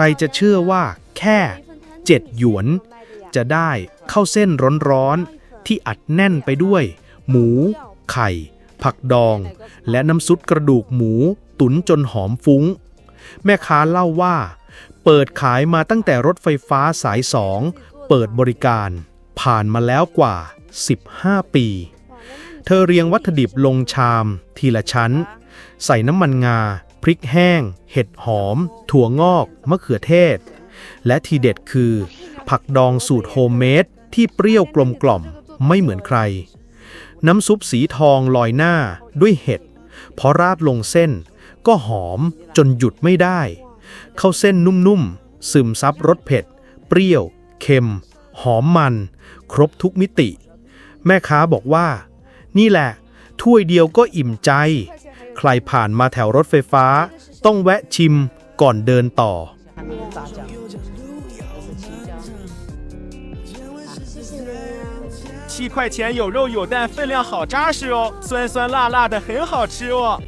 รจะเชื่อว่าแค่เจ็ดหยวน จะได้ข้าวเส้นร้อนๆ ที่อัดแน่นไปด้วย หมู ไข่ ผักดอง และน้ำซุปกระดูกหมูตุ๋นจนหอมฟุ้ง แม่ค้าเล่าว่า เปิดขายมาตั้งแต่รถไฟฟ้าสายสองเปิดบริการ ผ่านมาแล้วกว่า 15 ปี เธอเรียงวัตถุดิบลงชาม ทีละชั้น ใส่น้ำมันงา พริกแห้ง เห็ดหอม ถั่วงอก มะเขือเทศ และทีเด็ดคือ ผักดองสูตรโฮมเมดที่เปรี้ยวกลมกล่อมไม่เหมือนใคร น้ำซุปสีทองลอยหน้าด้วยเห็ดพอราดลงเส้น ก็หอมจนหยุดไม่ได้ เข้าเส้นนุ่มๆ ซึมซับรสเผ็ด เปรี้ยว เค็ม หอมมัน ครบทุกมิติ แม่ค้าบอกว่า นี่แหละ ถ้วยเดียวก็อิ่มใจ ใครผ่านมาแถวรถไฟฟ้า ต้องแวะชิมก่อนเดินต่อ 炸酱，就是青椒。七块钱有肉有蛋，分量好扎实哦，酸酸辣辣的，很好吃哦。